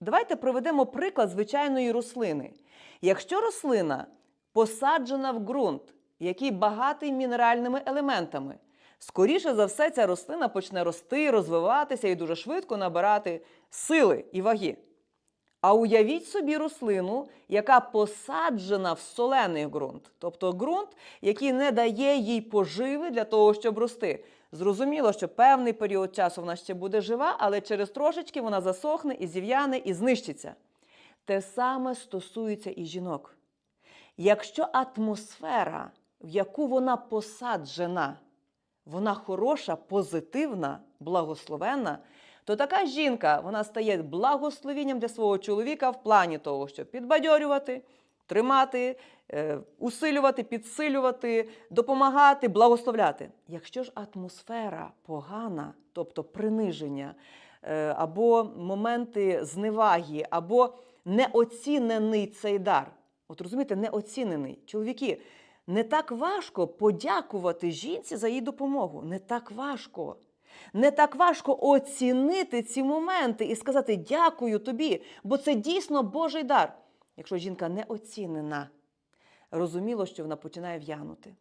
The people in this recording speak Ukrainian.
Давайте проведемо приклад звичайної рослини. Якщо рослина посаджена в ґрунт, який багатий мінеральними елементами, скоріше за все, ця рослина почне рости, розвиватися і дуже швидко набирати сили і ваги. А уявіть собі рослину, яка посаджена в солений ґрунт, тобто ґрунт, який не дає їй поживи для того, щоб рости. Зрозуміло, що певний період часу вона ще буде жива, але через трошечки вона засохне і зів'яне і знищиться. Те саме стосується і жінок. Якщо атмосфера, в яку вона посаджена, вона хороша, позитивна, благословенна, то така жінка вона стає благословінням для свого чоловіка в плані того, щоб підбадьорювати, тримати, е, усилювати, підсилювати, допомагати, благословляти. Якщо ж атмосфера погана, тобто приниження, е, або моменти зневаги, або неоцінений цей дар. От розумієте, неоцінений. Чоловіки, не так важко подякувати жінці за її допомогу. Не так важко. Не так важко оцінити ці моменти і сказати дякую тобі, бо це дійсно Божий дар. Якщо жінка не оцінена, розуміло, що вона починає в'янути.